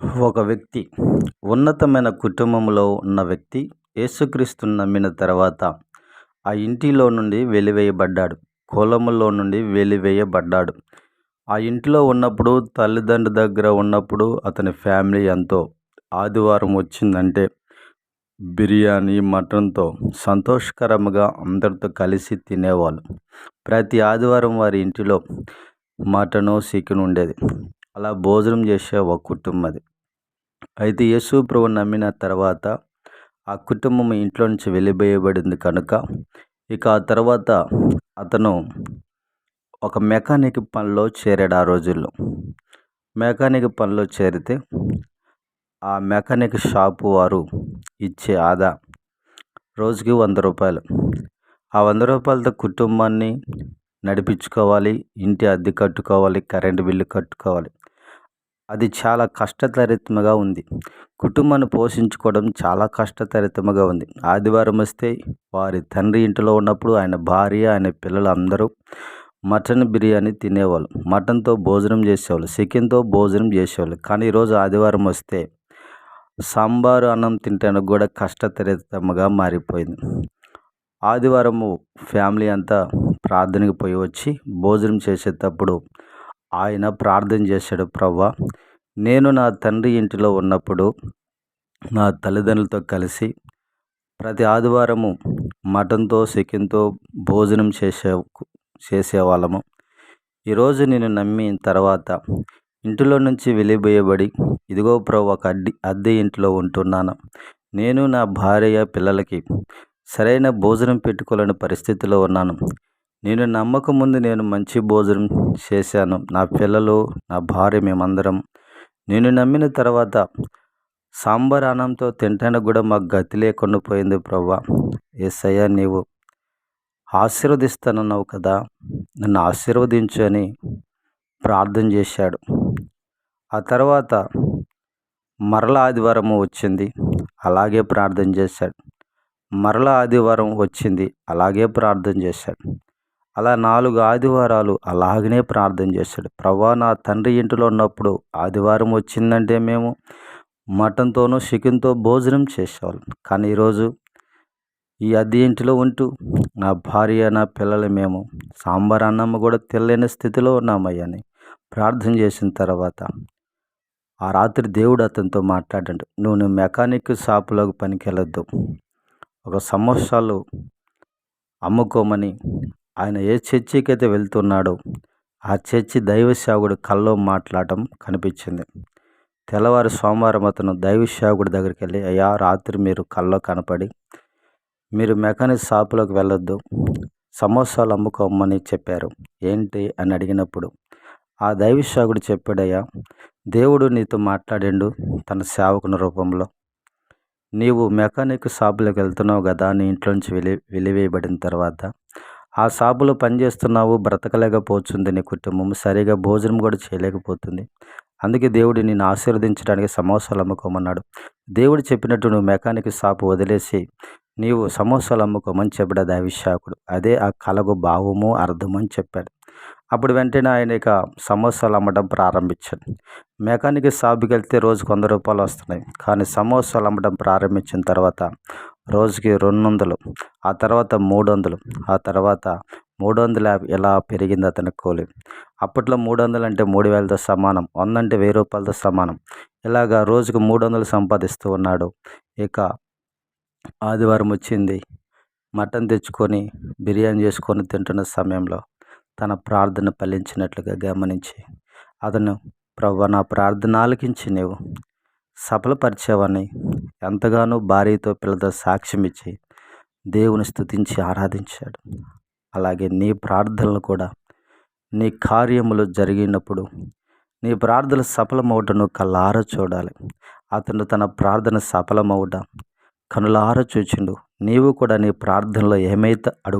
ఒక వ్యక్తి ఉన్నతమైన కుటుంబంలో ఉన్న వ్యక్తి యేసుక్రీస్తుని నమ్మిన తర్వాత ఆ ఇంటిలో నుండి వెలివేయబడ్డాడు. కులములో నుండి వెలివేయబడ్డాడు. ఆ ఇంటిలో ఉన్నప్పుడు తల్లిదండ్రుల దగ్గర ఉన్నప్పుడు అతని ఫ్యామిలీ ఎంతో ఆదివారం వచ్చిందంటే బిర్యానీ మటన్తో సంతోషకరంగా అందరితో కలిసి తినేవాళ్ళు. ప్రతి ఆదివారం వారి ఇంటిలో మటను చికెన్ ఉండేది. అలా భోజనం చేసే ఒక కుటుంబం అది. అయితే యేసు ప్రభు నమ్మిన తర్వాత ఆ కుటుంబం ఇంట్లో నుంచి వెళ్ళిపోయబడింది కనుక ఇక ఆ తర్వాత అతను ఒక మెకానిక్ పనిలో చేరాడు ఆ రోజుల్లో. మెకానిక్ పనిలో చేరితే ఆ మెకానిక్ షాపు వారు ఇచ్చే ఆదా రోజుకి వంద రూపాయలు. ఆ వంద రూపాయలతో కుటుంబాన్ని నడిపించుకోవాలి ఇంటి అద్దె కట్టుకోవాలి కరెంటు బిల్లు కట్టుకోవాలి. అది చాలా కష్టతరితముగా ఉంది. కుటుంబాన్ని పోషించుకోవడం చాలా కష్టతరితముగా ఉంది. ఆదివారం వస్తే వారి తండ్రి ఇంటిలో ఉన్నప్పుడు ఆయన భార్య ఆయన పిల్లలు అందరూ మటన్ బిర్యానీ తినేవాళ్ళు. మటన్తో భోజనం చేసేవాళ్ళు. చికెన్తో భోజనం చేసేవాళ్ళు. కానీ ఈరోజు ఆదివారం వస్తే సాంబారు అన్నం తింటానికి కూడా కష్టతరితముగా మారిపోయింది. ఆదివారము ఫ్యామిలీ అంతా ప్రార్థనకి పోయి వచ్చి భోజనం చేసేటప్పుడు ఆయన ప్రార్థన చేశాడు ప్రవ్వా నేను నా తండ్రి ఇంటిలో ఉన్నప్పుడు నా తల్లిదండ్రులతో కలిసి ప్రతి ఆదివారము మటన్తో చికెన్తో భోజనం చేసే చేసేవాళ్ళము. ఈరోజు నేను నమ్మిన తర్వాత ఇంటిలో నుంచి వెలిబోయబడి ఇదిగో ప్రభు ఒక అడ్డి అద్దె ఇంట్లో ఉంటున్నాను. నేను నా భార్య పిల్లలకి సరైన భోజనం పెట్టుకోలేని పరిస్థితిలో ఉన్నాను. నేను నమ్మక ముందు నేను మంచి భోజనం చేశాను. నా పిల్లలు నా భార్య మేమందరం నేను నమ్మిన తర్వాత సాంబార్ అన్నంతో తింటానికి కూడా మాకు గతి లేకుండా పోయింది ప్రభా ఏసయ్య నీవు ఆశీర్వదిస్తానన్నావు కదా నన్ను ఆశీర్వదించు అని ప్రార్థన చేశాడు. ఆ తర్వాత మరల ఆదివారం వచ్చింది అలాగే ప్రార్థన చేశాడు. మరల ఆదివారం వచ్చింది అలాగే ప్రార్థన చేశాడు. అలా నాలుగు ఆదివారాలు అలాగనే ప్రార్థన చేశాడు ప్రభా నా తండ్రి ఇంటిలో ఉన్నప్పుడు ఆదివారం వచ్చిందంటే మేము మటన్తోనూ చికెన్తో భోజనం చేసేవాళ్ళం. కానీ ఈరోజు ఈ అద్దె ఇంటిలో ఉంటూ నా భార్య నా పిల్లలు మేము సాంబార్ అన్నమ్మ కూడా తెల్లని స్థితిలో ఉన్నామయ్యని ప్రార్థన చేసిన తర్వాత ఆ రాత్రి దేవుడు అతనితో మాట్లాడాడు. నువ్వు మెకానిక్ షాపులోకి పనికి వెళ్ళొద్దు ఒక సమోసాలు అమ్ముకోమని ఆయన ఏ చర్చికి అయితే వెళ్తున్నాడో ఆ చర్చి దైవ కల్లో మాట్లాడటం కనిపించింది. తెల్లవారు సోమవారం అతను దైవ దగ్గరికి వెళ్ళి అయ్యా రాత్రి మీరు కల్లో కనపడి మీరు మెకానిక్ షాపులోకి వెళ్ళొద్దు సమోసాలు అమ్ముకోమని చెప్పారు. ఏంటి? అని అడిగినప్పుడు ఆ దైవ చెప్పాడయ్యా దేవుడు నీతో మాట్లాడిండు తన సేవకుని రూపంలో. నీవు మెకానిక్ షాపులోకి వెళ్తున్నావు కదా నీ ఇంట్లోంచి వెలి వెలివేయబడిన తర్వాత ఆ షాపులో పనిచేస్తున్నావు బ్రతకలేకపోతుంది నీ కుటుంబం సరిగా భోజనం కూడా చేయలేకపోతుంది. అందుకే దేవుడు నిన్ను ఆశీర్వదించడానికి సమోసాలు అమ్ముకోమన్నాడు. దేవుడు చెప్పినట్టు నువ్వు మెకానిక్ షాపు వదిలేసి నీవు సమోసాలు అమ్ముకోమని చెప్పాడు దైవిశాకుడు అదే ఆ కళకు భావము అర్థము అని చెప్పాడు. అప్పుడు వెంటనే ఆయన ఇక సమోసాలు అమ్మడం ప్రారంభించాడు. మెకానిక్ షాప్కి వెళ్తే రోజుకు వంద రూపాయలు వస్తున్నాయి. కానీ సమోసాలు అమ్మడం ప్రారంభించిన తర్వాత రోజుకి రెండు వందలు ఆ తర్వాత మూడు వందలు ఆ తర్వాత మూడు వందల యాభై ఇలా పెరిగింది అతని కూలి? అప్పట్లో మూడు వందలు అంటే మూడు వేలతో సమానం వంద అంటే వెయ్యి రూపాయలతో సమానం. ఇలాగా రోజుకు మూడు వందలు సంపాదిస్తూ ఉన్నాడు. ఇక ఆదివారం వచ్చింది. మటన్ తెచ్చుకొని బిర్యానీ చేసుకొని తింటున్న సమయంలో తన ప్రార్థన ఫలించినట్లుగా గమనించి అతను ప్రభు నా ప్రార్థన ఆలకించి నీవు. సఫలపరిచేవాడిని ఎంతగానో భార్యతో పిల్లతో సాక్ష్యం ఇచ్చి దేవుని స్థుతించి ఆరాధించాడు. అలాగే నీ ప్రార్థనలు కూడా నీ కార్యములు జరిగినప్పుడు నీ ప్రార్థన సఫలమవుటను కళ్ళార చూడాలి. అతను తన ప్రార్థన సఫలమవుట కనులార చూచిండు. నీవు కూడా నీ ప్రార్థనలో ఏమైతే అడుగు